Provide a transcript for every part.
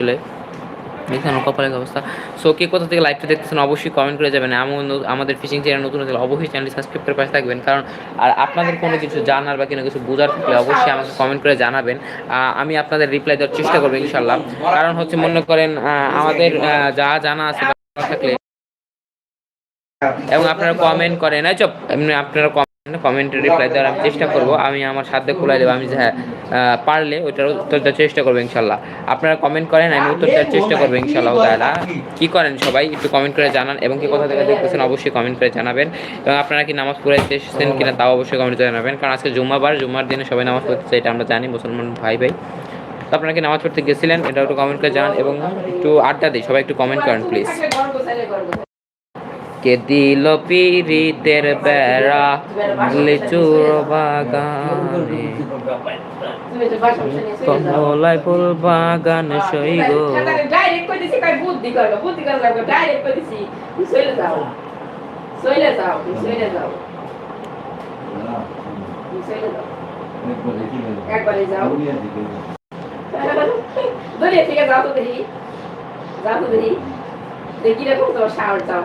আসলে দেখছেন কপালের অবস্থা। সো কে কোথা থেকে লাইভটা দেখতেছেন অবশ্যই কমেন্ট করে যাবেন এমন আমাদের ফিশিং চ্যানেল নতুন হলে অবশ্যই চ্যানেলটি সাবস্ক্রাইব করে পাশে থাকবেন। কারণ, আর আপনাদের কোনো কিছু জানার বা কোনো কিছু বোঝার থাকলে অবশ্যই আমাকে কমেন্ট করে জানাবেন। আমি আপনাদের রিপ্লাই দেওয়ার চেষ্টা করব ইনশাল্লাহ কারণ হচ্ছে মনে করেন আমাদের যা জানা আছে থাকলে এবং আপনারা কমেন্ট করেন। এই চপ আপনারা কমেন্টে রিপ্লাই দেওয়ার আমি চেষ্টা করব। আমি আমার সাথে খোলাই দেবো। আমি হ্যাঁ পারলে ওইটার উত্তর দেওয়ার চেষ্টা করব ইনশাল্লাহ। আপনারা কমেন্ট করেন, আমি উত্তর দেওয়ার চেষ্টা করব ইনশাল্লাহ তাহলে কি করেন সবাই? একটু কমেন্ট করে জানান এবং কি কোথা থেকে দেখতেছেন অবশ্যই কমেন্ট করে জানাবেন। এবং আপনারা কি নামাজ পড়াইতে এসেছেন কিনা তাও অবশ্যই কমেন্ট করে জানাবেন। কারণ আজকে জুম্মাবার, জুম্মার দিনে সবাই নামাজ পড়তেছে এটা আমরা জানি, মুসলমান ভাই ভাই। তো আপনারা কি নামাজ পড়তে গেছিলেন? এটা একটু কমেন্ট করে জানান এবং একটু আড্ডা দিই, সবাই একটু কমেন্ট করেন প্লিজ কে দিল পিরিতের বেড়া? লিচুর বাগানে। কমলাই ফুল বাগান সই গো। দেখি। যাও তো দেখি। দেখি রে কোন তোর সাহস যাও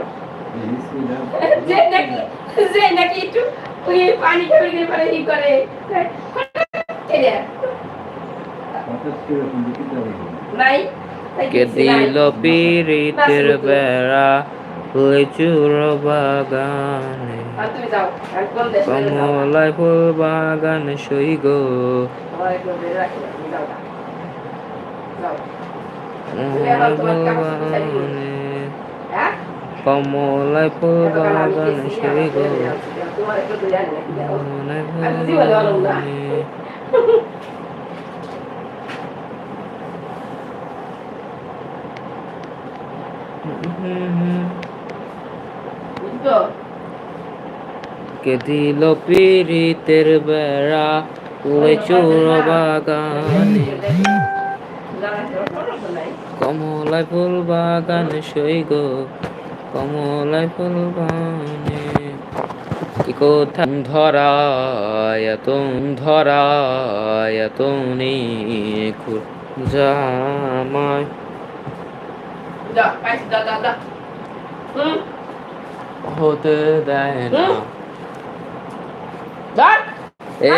যে নাকি যে নাকি একটু ওই পানি খাবে পরে ই করে কে দিল পিরিতের বেড়া বাগানে কমলাই ফুল বাগান সই গো ফুল বাগানে কমলাই ফুল বাগান সই গো। কে দিল পিরিতের বেড়া লিচুর বাগানে। কমলাই ফুল বাগান সই গো। কমলাই ফুল বাগানে কি কোথা ধরা এত ধরা এত নিখুর জামায় হতে দেয় না।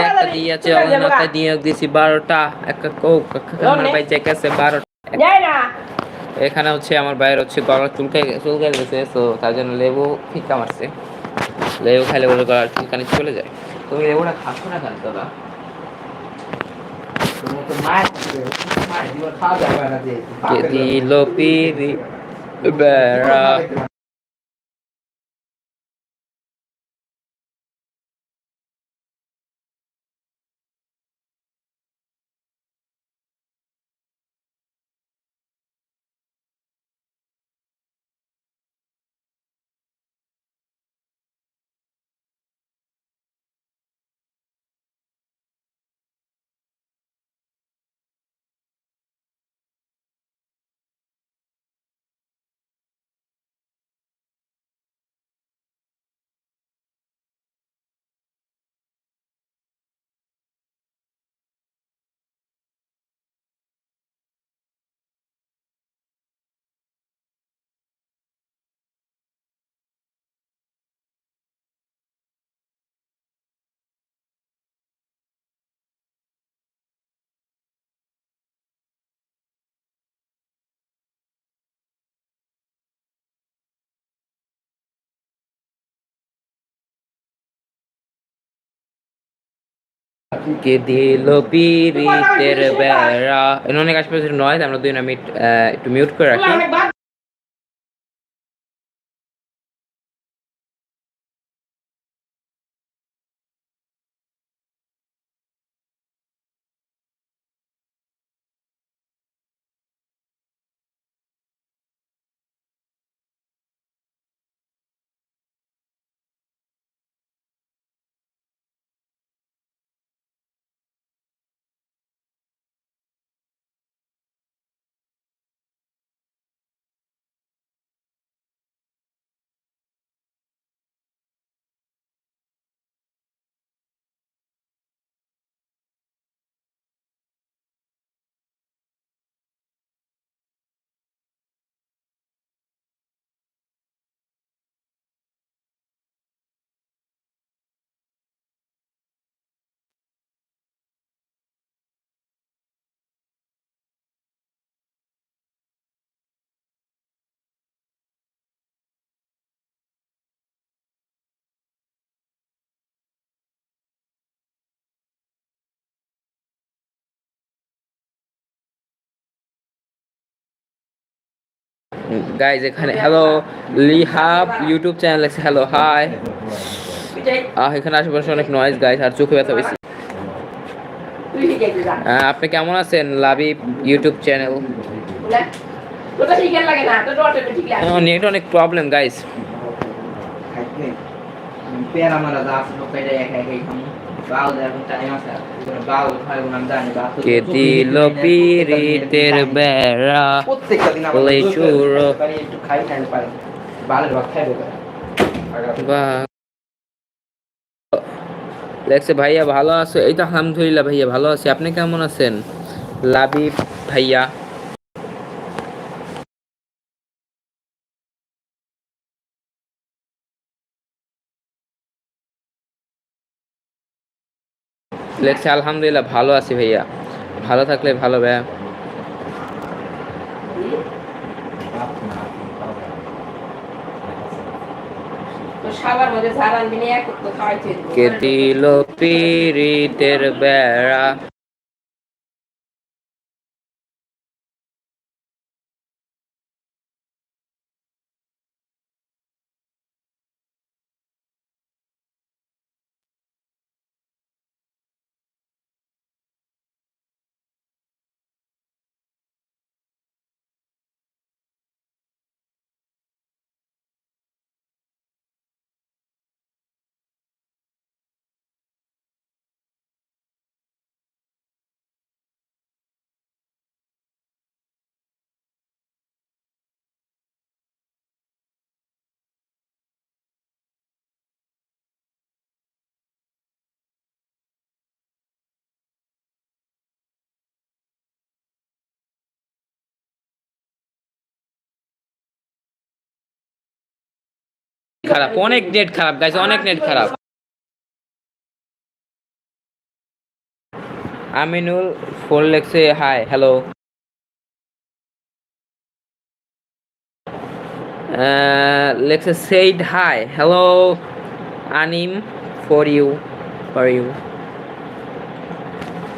একটা দিয়েছে অন্যটা দিয়ে দিছি বারোটা। একটা কোক ভাই চেকেছে বারোটা। এখানে হচ্ছে আমার বাইরে হচ্ছে গলার চুলকে চুলকে গেছে তো তার জন্য লেবু ফিকা মারছে। লেবু খাইলে বলে গলার চুলকানি চলে যায়। তুমি লেবুটা খাচ্ছ না খাচ্ছ দাদা? দিল পিরি বেড়া। কে দিল পিরিতের বেড়া? অনেক আশপাশের নয় আমরা দুই মিট একটু মিউট করে রাখি। গাইজ এখানে হ্যালো লিহাব ইউটিউব চ্যানেল আছে হ্যালো হাই এখানে আশেপাশে অনেক নয়েজ গাইজ আর চোখে ব্যথা বেশি। তুই ঠিক আছে যা আহ, আপনি কেমন আছেন লাবিব ইউটিউব চ্যানেল নেট অনেক প্রবলেম গাইজ পেয়ারা মারা যা আছে পেটে একা একাই কে দিল পিরিতের বেড়া? বলে লেখছে ভাইয়া ভালো আছো? এই তো আলহামদুলিল্লাহ ভাইয়া ভালো আছি। আপনি কেমন আছেন? লাবিব ভাইয়া। লেখছে আলহামদুলিল্লাহ ভালো আছি ভাইয়া। ভালো থাকলে ভালো ভাইয়া। কে দিল পিরিতের বেড়া? খারাপ, অনেক নেট খারাপ গাইস অনেক নেট খারাপ। আমিনুল ফোন লেখছে হাই হ্যালো লেখছে সেইড হাই হ্যালো আনিম ফর ইউ ফর ইউ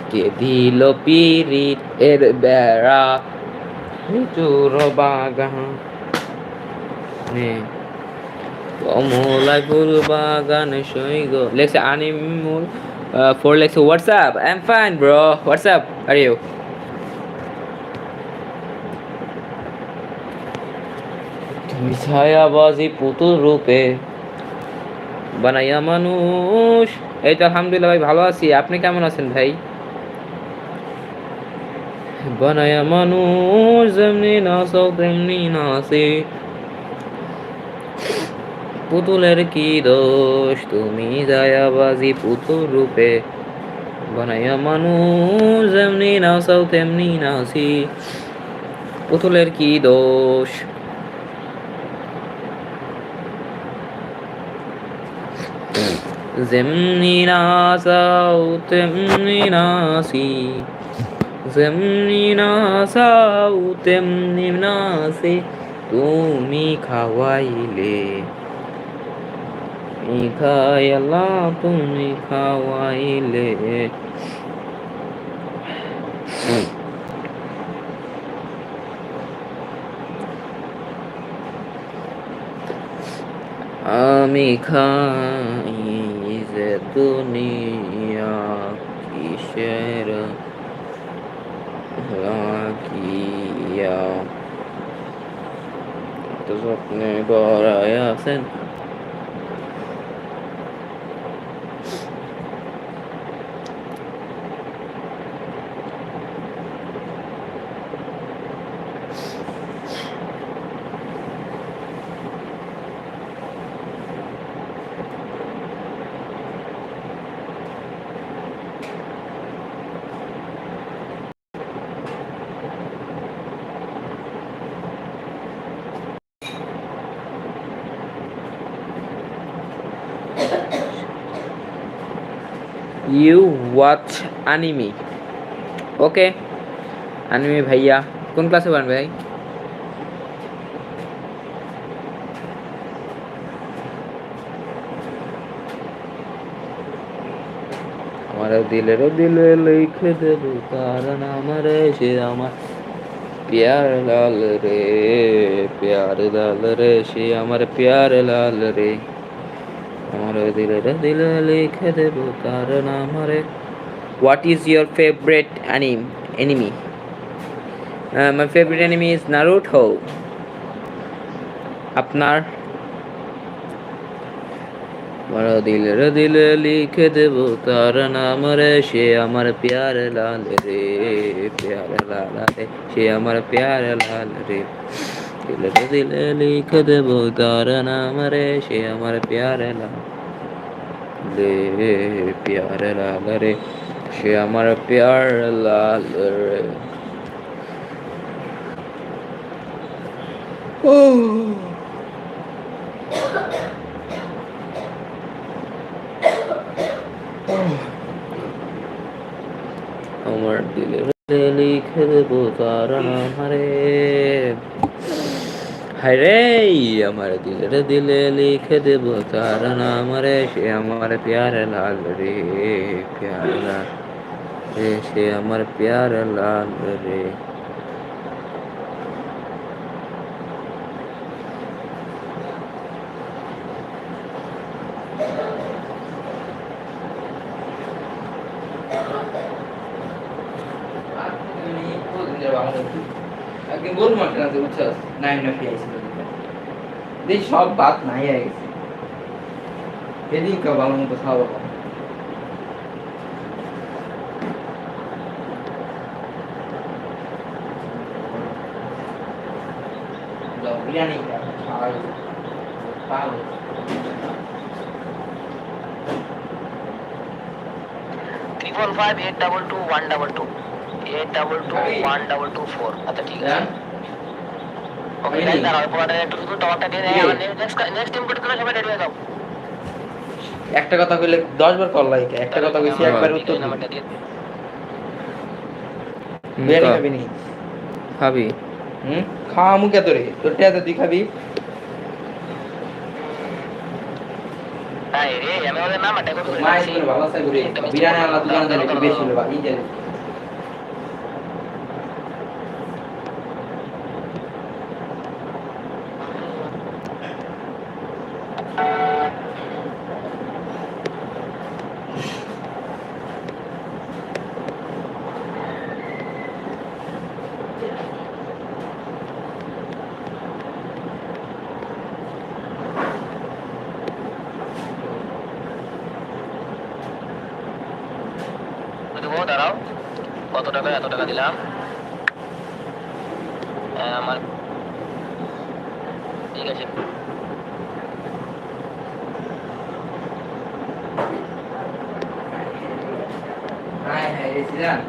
কে দিল পিরিত এর বেড়া? চুর বাগান বাগান লেখছে ফোর লেখছে WhatsApp I am fine bro WhatsApp are you ছায়াবাজি পুতুল রূপে বানাইয়া মানুষ। এই তো আলহামদুলিল্লাহ ভাই, ভালো আছি। আপনি কেমন আছেন ভাই? বানায়া মানুষ, যেমনি না নাচো, তেমনি নাচে। পুতুলের কি দোষ? তুমি জায়াবাজি পুতুল রূপে বানাইয়া মানুষ যেমনি নাচাও তেমনি নাচি। পুতুলের কি দোষ? যেমনি নাচাও তেমনি নাচি। যেমনি নাচাও তেমনি নাচে। তুমি খাওয়াইলে খাইলা তুমি খাওয়াইলে। আমি খাই যে দুনিয়া কিসের লাগিয়া তো স্বপ্নে গড়ায় আছেন। ইউ ওয়াচ আনিমি ওকে আনিমি ভাইয়া কোন ক্লাসে পড়েন ভাই? আমার দিলের দিলে লিখে দেব, কারণ আমার সে আমার প্যার লাল রে, প্যার লাল রে, সে আমার প্যার লাল রে। আমার দিলে রে, দিলে লিখে দেব তার নাম রে। What is your favourite anime enemy my favourite enemy is Naruto আপনার? আমার দিলের দিলে লিখে দেব তার নাম রে। সে আমার প্যার লাল রে, প্যার লাল রে, সে আমার প্যার লাল রে। দিলের দিলে লিখে দেব তার নাম রে সে আমার। প্যার রে প্যার লাল রে সে আমার প্যার লাল রে ও আমার দিলে লিখে দেবো তার নাম হায় রে আমার দিলের দিলে লিখে দেব তার নাম রে, সে আমার প্যার লাল রে, প্যার লাল রে, সে আমার প্যার লাল রে একদিন গোল মারতে না বুঝছস নাইন না ফিয়াইছিল দেখ সব বাত নাই হয়ে গেছে এদিন কা ভালো মতো খাওয়া বিরিয়ানি খাওয়া পাও triple five eight double two one double two eight double two one double two four আচ্ছা ঠিক আছে ওকে দাঁড়াও একটু শুধু টমাটা দিয়ে জি। নেক্সট নেক্সট টিম করতে সবাই রেডি হয়ে যাও। একটা কথা কইলে দশ বার কল লাগে একটা কথা কইছি একবার উত্তর বিরিয়ানি খাবি নি খাবি। হুম? খাওয়া মুখে তোরে তোর টেয়াতে তুই খাবি? রে আমি ওদের করে মায়ের রাখছি করে ভালো সাই করে বিরিয়ানি আল্লাহ দোকানে দেন একটু বেশি হলো বা এই যে দেবো দাঁড়াও কত টাকা এত টাকা দিলাম হ্যাঁ, আমার ঠিক আছে। হ্যাঁ হ্যাঁ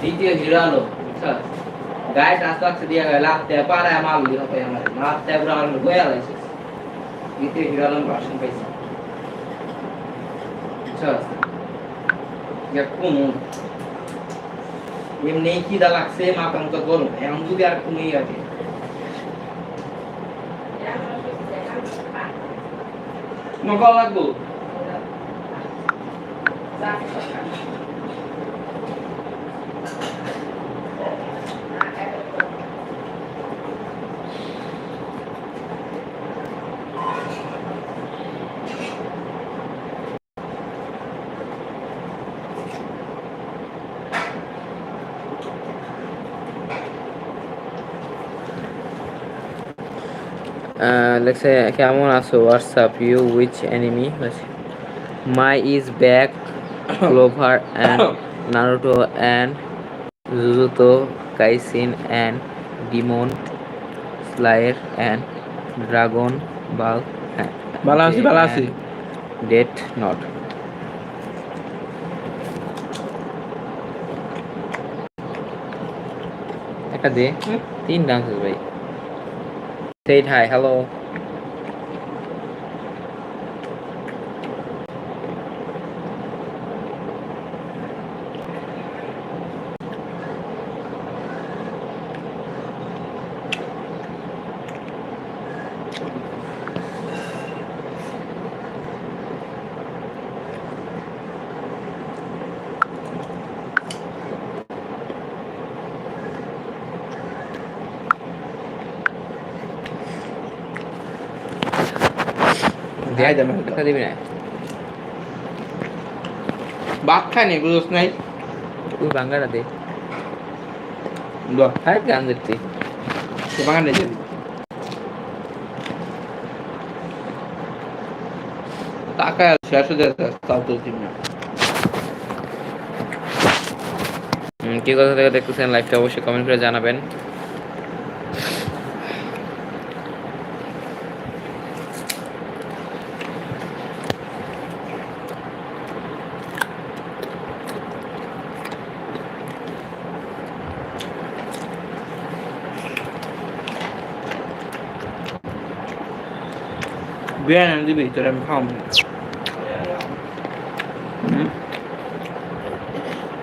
দ্বিতীয় হিরো আলো বুঝছস গায়ে লাগছে দিয়া গেল লাফতে পারে মাল দিও পাই আমার লাফতে পুরো আমার গোয়া লাইছে দ্বিতীয় হিরো আলো ভার্সন পাইছি। ইয়া কোন এমনি কি দা লাগছে মতো গরম। এমন যদি আর কমই আছে। মকা লাগবো? লেখছে কেমন আছো? WhatsApp you which enemy my is back clover and Naruto and Jujutsu Kaisen and demon slayer and dragon ball ভালো আছি, ভালো আছি। ডেট নট একটা দে। তিন ডান্স ভাই। Say hi, hello. খাই দেবে না। ভাত খাই নি। বুঝছ নাই বাঙ্গাটা দে। হ্যাঁ গান রেখে দিবি টাকা শেষ হয়ে যাচ্ছে তাও তো দিবি না। কি কথা থেকে দেখতেছেন? লাইভটা অবশ্যই কমেন্ট করে জানাবেন। বিরিয়ানি দিবি তোর আমি খাওয়াবো হুম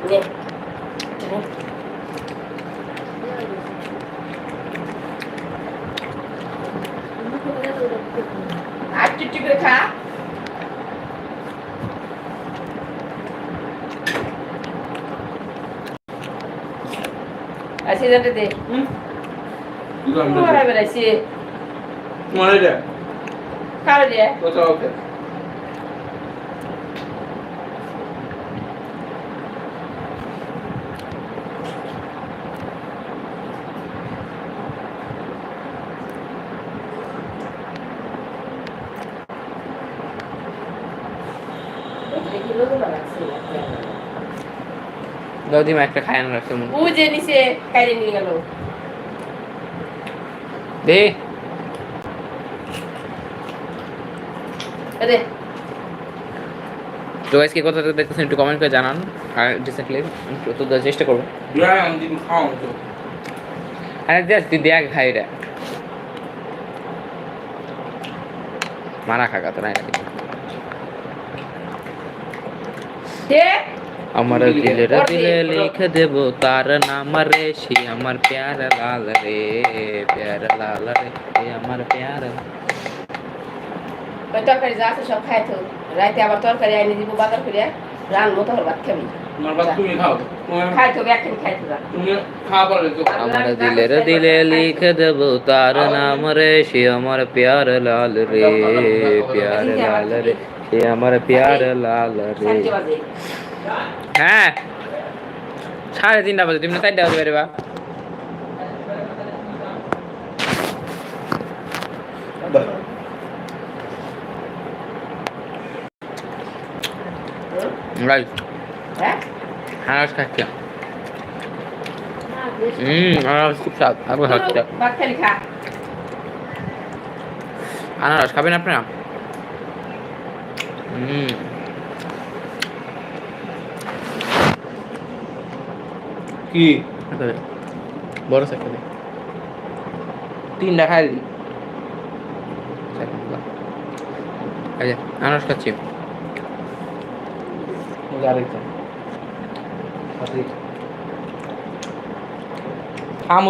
নে আর চুটি করে খা আসি যাতে দে তোমার বেড়াইছি তোমার এটা খাওয়া দিয়ে কোথাও ওকে দেখি লোক লাগছে দাও দিমা একটা খায় না রাখতে মন বুঝে নিছে কাইরে নিয়ে গেল দে তো গাইস কি কথা দেখতেছেন একটু কমেন্ট করে জানান আর রিসেন্টলি তো দেওয়ার চেষ্টা করব। আরে দেখ তুই দেখ এটা মারা খাকা তো নাই আমার দিলের দিলে লিখে দেব তার নাম রে সে আমার প্যার লাল রে প্যার লাল রে আমার প্যার ওই তরকারি যা আছে সব খাইতো রাতে আবার তরকারি আইনে দিব বাজার করে রান মতো হল ভাত খাবি। আমার দিলের দিলে লিখে দেব তার নাম রে সে আমার প্যার লাল রে প্যার লাল রে সে আমার প্যার লাল রে। হ্যাঁ। সাড়ে তিনটা বাজে তুমি না চারটা বাজে পারবা রাইট হ্যাঁ আনারস খাচ্ছি হুম আনারস খুব স্বাদ আগে হচ্ছে ভাত খালি খা। আনারস খাবেন আপনারা? হুম। কি? বড় সাইকেল তিনটা খাই দিই। এই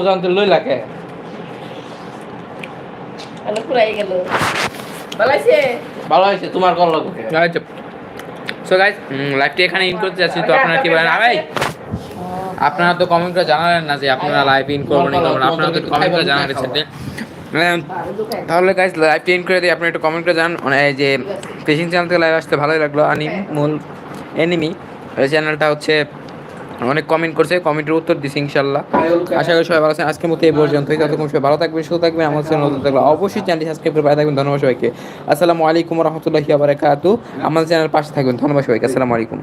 জানতে লই লাগে গেল ভালো হয়েছে তোমার কল লাগে সো গাইজ লাইভটি এখানে ইন করতে যাচ্ছি তো আপনারা কি বলেন ভাই আপনারা তো কমেন্ট করে জানালেন না যে আপনারা লাইভ ইন করবেন আপনারা তো কমেন্ট করে জানালেন তাহলে গাইজ লাইভটি ইন করে দিয়ে আপনি একটু কমেন্ট করে জানান মানে এই যে ফিশিং চ্যানেল থেকে লাইভ আসতে ভালোই লাগল আনি মূল এনিমি এই চ্যানেলটা হচ্ছে অনেক কমেন্ট করছে কমেন্টের উত্তর দিছি ইনশাল্লাহ। আশা করি সবাই ভালো আছেন। আজকের মতো এই পর্যন্তই। ততক্ষণ সবাই ভালো থাকবেন, সুস্থ থাকবেন আমার চ্যানেল নতুন থাকলে অবশ্যই চ্যানেলটি সাবস্ক্রাইব করে পাশে থাকবেন। ধন্যবাদ সবাইকে। আসসালামু আলাইকুম রহমতুল্লাহি আবরাকাতু আমার চ্যানেল পাশে থাকবেন। ধন্যবাদ সবাইকে। আসসালামু আলাইকুম।